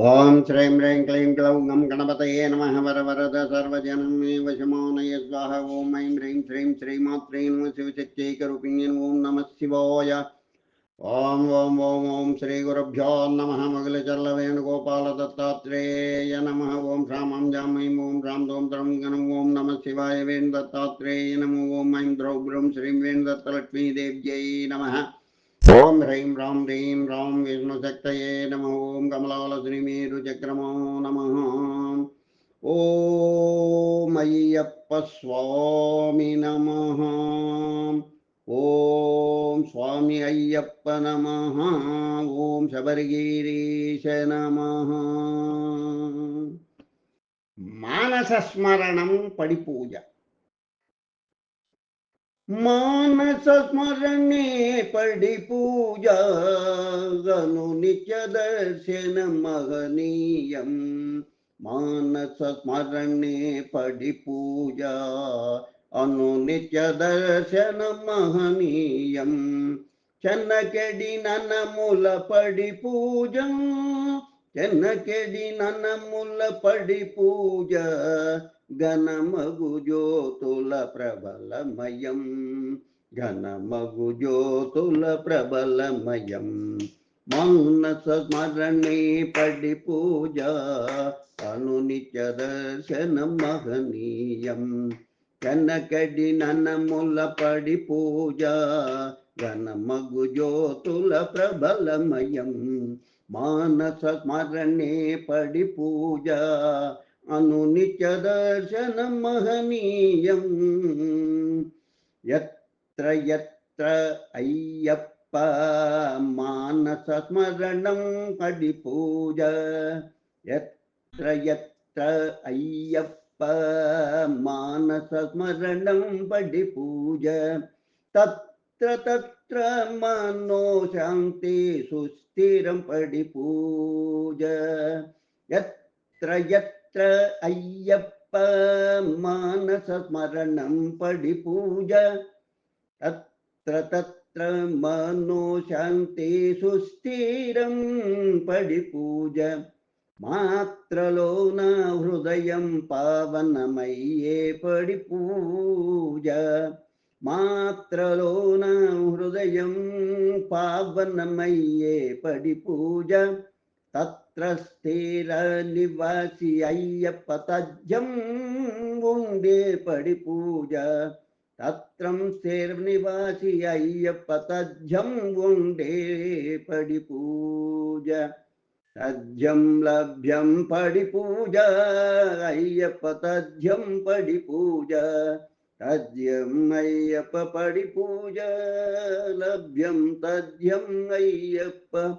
ॐ श्रीं ह्रीं क्लीं क्लौं गं गणपतये नमः वरवरद सर्वजनं मे स्वाह, ॐ ऐं ह्रीं श्रीं श्रीमात्रे नमः शिवशक्त्यैकरूपिण्यन् ॐ नमः शिवाय। ॐ ॐ ॐ ॐ श्रीगुरुभ्यो नमः मगलचल्लवेणुगोपालदत्तात्रेय नमः। ॐ श्रामां जां ऐं ॐ श्राम दों त्रं गणं ॐ नमः शिवाय वेणुदत्तात्रेय नमो। ॐ ऐं द्रौभ्रं श्रीं वेणुदत्तलक्ष्मीदेव्यै नमः। ఓం హ్రీం రాం హ్రీం రాం విష్ణుశక్తయే నమ. ఓం కమలాల శ్రీమేరు చక్రమో నమ. ఓం అయ్యప్ప స్వామి నమ. ఓం స్వామి అయ్యప్ప నమ. ఓం శబరిగిరీశ నమ. మానస స్మరణం పడి పూజ మానస స్మరణే పడి పూజను నిత్య దర్శనం మహనీయం. మానస స్మరణే పడి పూజ అను నిత్య దర్శనం మహనీయం. చెన్నకెడి ననముల పడి పూజ చెన్నకెడి ననముల పడి పూజ ఘనమగు జ్యోతుల ప్రబలమయం ఘనమగు జ్యోతుల ప్రబలమయం. మౌన స్మరణే పడి పూజ అనునిత్య దర్శనం మహనీయం. కనకడి ననముల పడి పూజ ఘనమగు జ్యోతుల ప్రబలమయం. మానస స్మరణే పడి పూజ अनुनिचदर्शनं महनीयम् यत्र यत्र अय्यप्प मानसस्मरणं कडिपूज यत्र यत्र अय्यप्प मानसस्मरणं पडिपूज तत्र तत्र मनो शान्ति सुस्थिरं पडिपूज यत्र यत्र ക്ഷേത്ര അയ്യപ്പ മാനസസ്മരണം പടി പൂജ തത്ര തത്ര മനോശാന്തി സുസ്ഥിരം പടി പൂജ മാത്രലോന ഹൃദയം പാവനമയ്യേ പടി പൂജ മാത്രലോന ഹൃദയം പാവനമയ്യേ പടി പൂജ തത്ര పావనమయ్యే పడి పూజ మాత్రలోన హృదయం పావనమయ్యే పడి పూజ తత్ర స్థిర నివాసి అయ్యప్ప తజ్జం ఉండే పడి పూజ. తత్రం స్థిర నివాసి అయ్యప్ప తజ్జం ఉండే పడి పూజ. తజ్జం లభ్యం పడి పూజ అయ్యప్ప తజ్జం పడి పూజ. తజ్యం అయ్యప్ప పడి పూజ లభ్యం తజ్యం అయ్యప్ప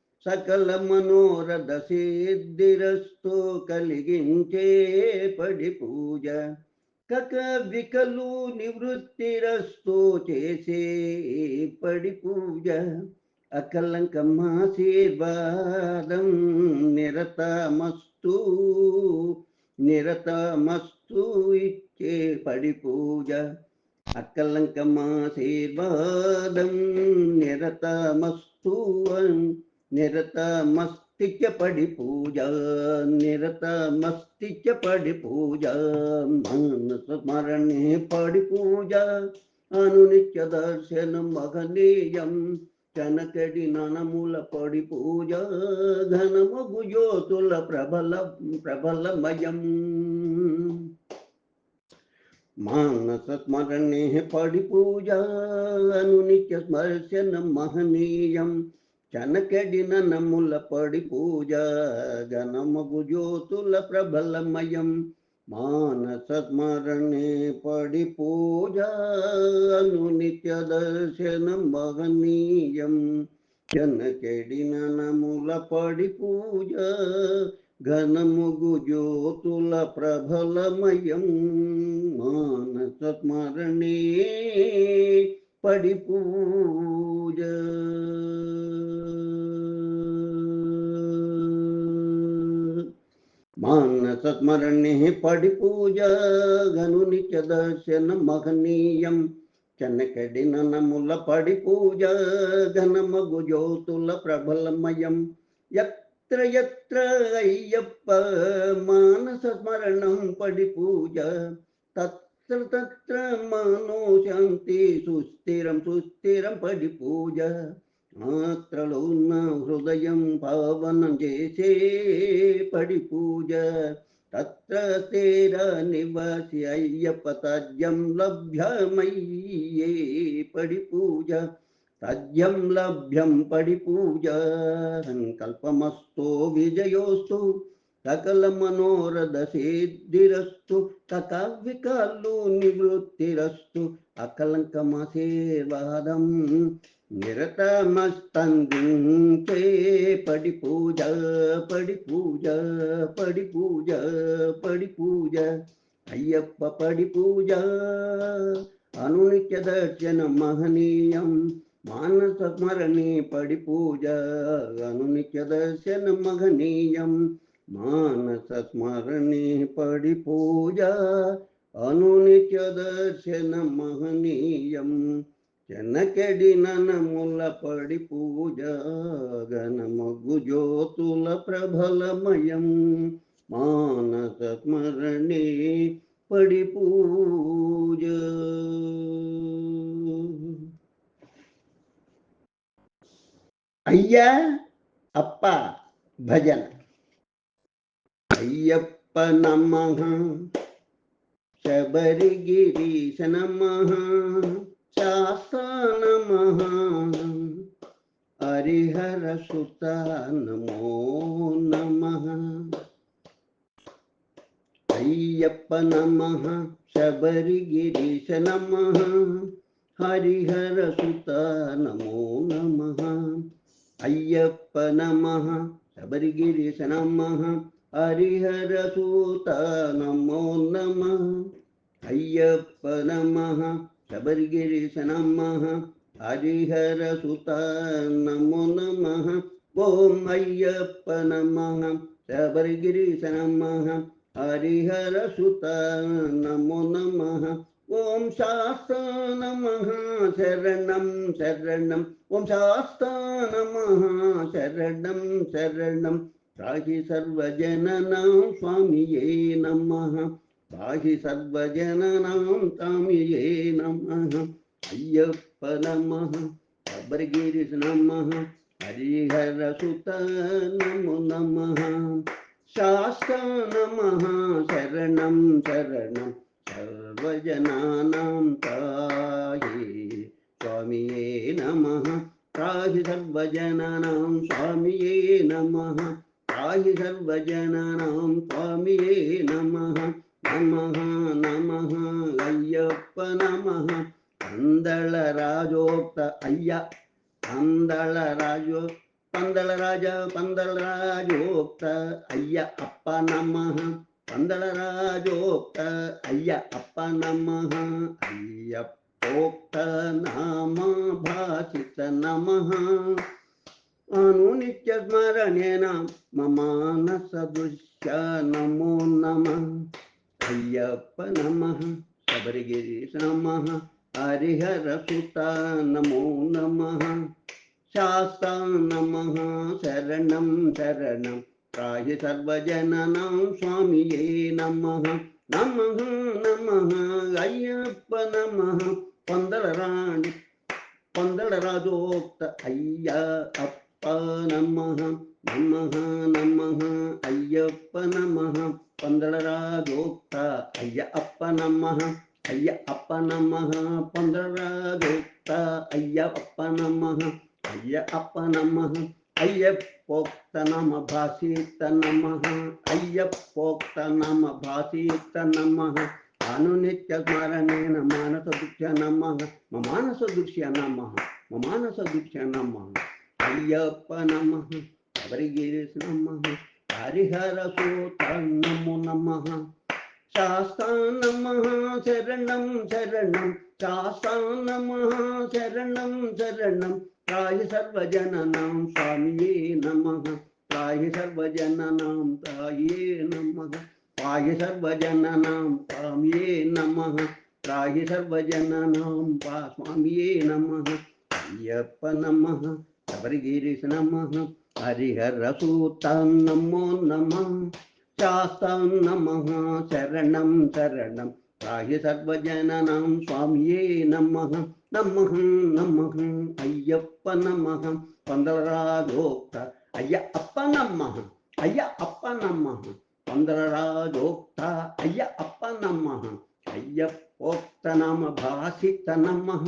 కలిగించే పడి పూజ సకల మనోరథ సిద్ధిరస్తు కలిగించే పడి పూజ. కక వికలు నివృత్తిరస్తు చేసే పడి పూజ. అకలంకమాశీర్వాదం నిరతమస్తు నిరతమస్తు ఇచ్చే పడి పూజ. అకలంకమాశీర్వాదం నిరతమస్తు నిరతమస్తిత్య పడి పూజ నిరతమస్తిత్య పడి పూజ మానస పడి పూజ అనునిత్య దర్శనం మహనీయం చనకడి ననముల పడి పూజ ఘనము జ్యోతుల ప్రబల ప్రబలమయం. మానస స్మరణే పడి పూజ అనునిత్య స్మర్శనం మహనీయం చనకడి ననముల పడి పూజ ఘనమగు జ్యోతుల ప్రబలమయం మానస స్మరణే పడి పూజ అను నిత్య దర్శనం మహనీయం జనకెడి ననముల పడి పూజ ఘనముగు జ్యోతుల ప్రభలమయం మానస స్మరణే పడి పూజ మానస స్మరణే పడి పూజ గనునిత్య దర్శన మహనీయం చెనకడిన నముల పడి పూజ ఘనమగు జ్యోతుల ప్రబలమయం ఎత్ర ఎత్ర అయ్యప్ప మానస స్మరణం పడి పూజ తత్ర తత్ర మనో శాంతి సుస్థిరం సుస్థిరం పడి పూజ మాత్రలో ఉన్న హృదయం పావనం చేసే పడి పూజ తత్ర స్థిర నివాసి అయ్యప్ప తజ్యం లభ్యమయ్యే పడి పూజ తజ్యం లభ్యం పడి పూజ సంకల్పమస్తో విజయోస్తు సకల మనోరథ సిద్ధిరస్తు కకావికాలు నివృత్తిరస్తు అకలంకమసేవాదం నిరతమస్తందించే పడి పూజ పడి పూజ పడి పూజ పడి పూజ. అయ్యప్ప పడి పూజ అనునిత్య దర్శన మహనీయం మానస స్మరణి పడి పూజ అనునిత్య దర్శన మహనీయం. మానస స్మరణి పడి అనునిత్య దర్శన మహనీయం చెనకెడిన నముల పడి పూజ గణమగు జ్యోతుల ప్రబలమయం మానస స్మరణే పడి పూజ అయ్యా అప్ప భజన. अय्यप्प नमः शबरिगिरीश नमः शास्ता नमः। हरिहरसुता नमो नमः अय्यप्प नमः। शबरिगिरीश नमः हरिहरसुता नमो नमः अय्यप्प नमः शबरिगिरीश नमः హరిహర సూత నమో నమ అయ్యప్ప నమ శబరిగిరిశ నమ హరిహర సుత నమో నమ ఓం అయ్యప్ప నమ శబరిగిరిశ నమ హరిహర సుత నమో నమ ఓం శాస్త నమ శరణం శరణం. ఓం శాస్త నమ శరణం శరణం. రాహి సర్వజననాం స్వామియే నమ. రాహి సర్వజననాం స్వామియే నమ. అయ్యప్ప నమ శబరిగిరిశ నమ హరిహర సుత నమో నమ. శాస్త నమ శరణం శరణం సర్వజనానాం తాయే స్వామియే నమ. తాహి సర్వజనానాం స్వామియే నమ. தாயி சர்வஜனானாம் சுவாமியே நமஹ நமஹ நமஹ ஐயப்ப நமஹ. தந்தள ராஜோக்த ஐயா தந்தள ராஜோ பந்தள ராஜா பந்தள ராஜோக்த ஐயா அப்பா நமஹ. பந்தள ராஜோக்த ஐயா அப்பா நமஹ. ஐயப்போக்த நாம பாசித நமஹ. అను నిత్య స్మరణేన మమానస దృశ్య నమో. నమ అయ్యప్ప నమ శబరిగిరీశ నమ హరిహర సుత నమో నమ. శాస్త నమ శరణం శరణం. రాజి సర్వజననాం స్వామియే నమ. నమ నమ అయ్యప్ప నమ. పొందల రాణి పొందల రాజోక్త అయ్య అప్ప ஐயப்பா நமஹ நமஹ நமஹ ஐயப்ப நமஹ பந்தளரா கோப்தா ஐய அப்ப நமஹ ஐய அப்ப நமஹ பந்தளரா கோப்தா ஐய அப்ப நமஹ ஐய அப்ப நமஹ ஐயப்போக்த நம பாசித்த நமஹ ஐயப்போக்த நம பாசித்த நமஹ அனுநித்ய ஸ்மரணேன மானச துக்ஷ நமஹ மமானச துக்ஷ நமஹ மமானச துக்ஷ நமஹ అయ్యప్ప నమ శబరిగిరీశ నమ హరిహరసూత నమో నమ శాస్తా నమ శరణం శరణం శాస్తా నమ శరణం శరణం త్రాయి సర్వజననాం స్వామియే నమ త్రాయి సర్వజననాం త్రాయే నమ త్రాయి సర్వజననాం స్వామియే నమ త్రాయి సర్వజననాం పా స్వామియే నమ అయ్యప్ప నమ नम नमः हरिहरसूतां नमो नमः शास्तां नमः शरणं शरणं प्राहि नम स्वाम्ये नम, नमः नमः, अय्यप्प नम। पन्दलराजोक्त अय्य अप्प नमः अय्य अप्प नमः। पन्दलराजोक्त अय्य नम। नमः अय्यप्पोक्त नाम भासित नमः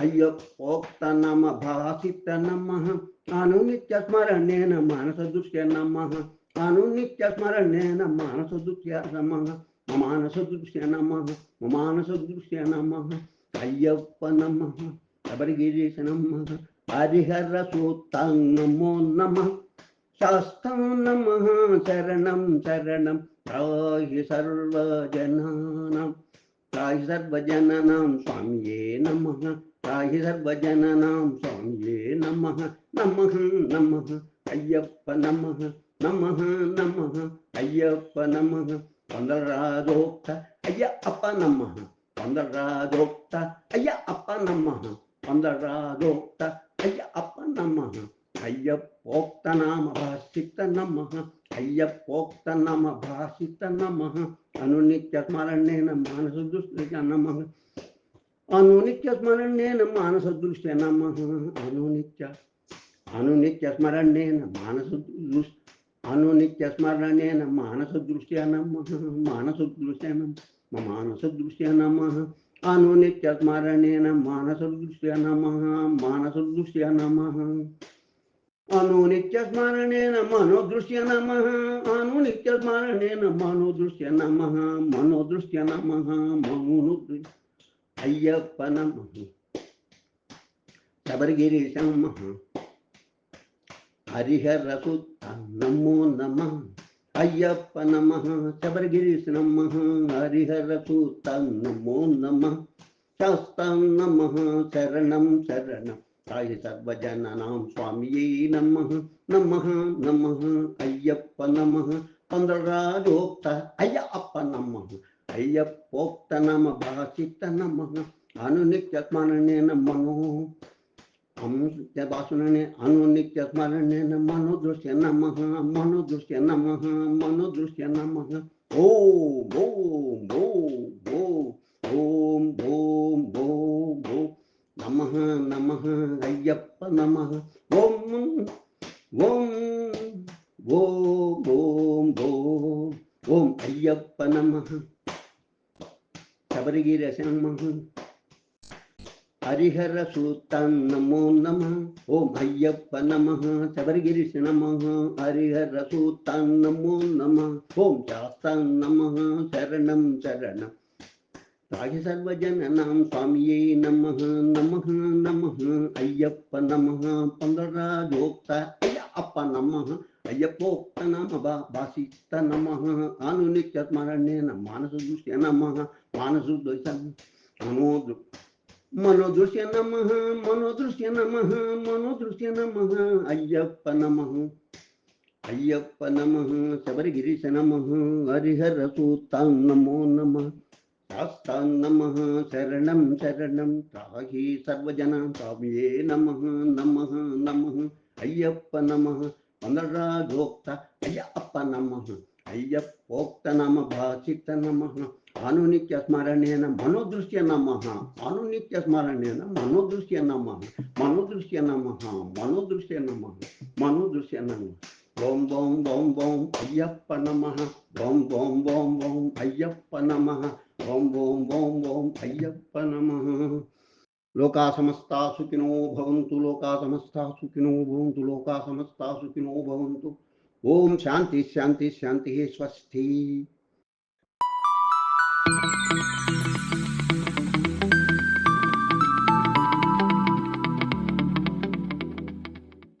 अय्योक्तानामभासितनमः अनुनित्यस्मरणेन मानसदुष्यनमः अनुनित्यस्मरणेन मानसदुष्यनमः ममानसदृश्यनमः ममानसदृश्यनमः अय्यप्प नमः शबरिगिरीश नमः हरिहरसूतां नमो नमः शास्तं नमः शरणं शरणं प्राहि सर्वजनानां प्राहि सर्वजनानां स्वाम्ये नमः ராகி சர்வஜனநாம் சுவாமியே நமஹ நமஹ நமஹ. ஐயப்ப நமஹ நமஹ நமஹ. ஐயப்ப நமஹ. தொந்தரராதோக்த ஐய அப்ப நமஹ. தொந்தரராதோக்த ஐய அப்ப நமஹ. தொந்தரராதோக்த ஐய அப்ப நமஹ. ஐயப்போக்த நாம பாசித்த நமஹ. ஐயப்போக்த நாம பாசித்த நமஹ. அனுநித்ய ஸ்மரணேன மானச துஷ்ட நமஹ. అనునిత్య స్మరణేన మానస దృష్టి నమ అనునిత్య అనునిత్య అనునిత్య స్మరణేన మానస దృష్టి అనునిత్య స్మరణేన మానస దృష్ట్య నమ మానస దృశ్య నమ మానస దృశ్య నమ అనునిత్య స్మరణేన మానస దృష్ట్య నమ మానస దృశ్య నమ అనునిత్య స్మరణేన మనోదృశ్య నమ అనునిత్య స్మరణేన మనోదృశ్య నమ మనోదృశ్య నమ మనోదృశ్య ஐயப்பனம் சபர்கிரிசம் ஹரிஹரகு நமோ. நம ஐயப்ப நம சபர்கிரிஷ நம. ஹரிஹரகு நமோ நம சாஸ்தாம் நம சரணம் சரணம். தாய் சர்வஜனாம் சுவாமியே நம நம நம ஐயப்ப நம பந்தராஜோக்த ஐயா அப்ப நம धैर्य पोक्त नम भाषित नम अनुनित्यत्मने मनो। वासुने अनुनित्यत्मने मनोदृश्य नम मनोदृश्य नम मनोदृश्य नम ओम ओम ओम ओम ओम ओम ओम। ओम नमः नमः। अय्यप्प नमः। நமः சபரிகிரிஷ நமः ஹரிஹர சூத்தன் நமோ நம ஓம் சாஸ்தன் நமः சரணம் சரணம். ராஜ சர்வஜனநாம் சுவாமியே நமः நமः நமः ஐயப்ப நமः பங்கராஜோக்த ஐயப்ப நமः ஐயப்போக்த நம பாசித்த நமः ஆனுனித்ய ஸ்மரண்யேன மானசதுஷ்ய நமः மானசுதோஷம் நமோ मनोदृश्य नमः मनोदृश्य नमः मनोदृश्य नमः। अय्यप्प नमः अय्यप्प नमः, शबरिगिरीश नमः हरिहरसूतां नमो नमः। तास्तां नम, शरणं शरणं ताहि सर्वजनां ताम्ये नमः, नम नम। अय्यप्प नमः पुनराधोक्त अय्यप्प नम। अय्यप्पोक्त नम भाषित नम। వందరాజోక్త అయ్యప్ప నమ అయ్యప్పోక్త నమ భాషిత నమ అనునిత్య స్మరణేన మనోదృశ్య నమ అనునిత్య స్మరణేన మనోదృశ్య నమ మనోదృశ్య నమ మనోదృశ్య నమ మనోదృశ్య నమ ఓం ఓం ఓం ఓం అయ్యప్ప నమ. ఓం ఓం ఓం ఓం అయ్యప్ప నమ. ఓం ఓం ఓం ఓం అయ్యప్ప నమ. లోకా సమస్తా సుఖినో భవంతు లోకా సమస్తా సుఖినో భవంతు లోకా సమస్తా సుఖినో భవంతు. ఓం శాంతి శాంతి శాంతి స్వస్తి.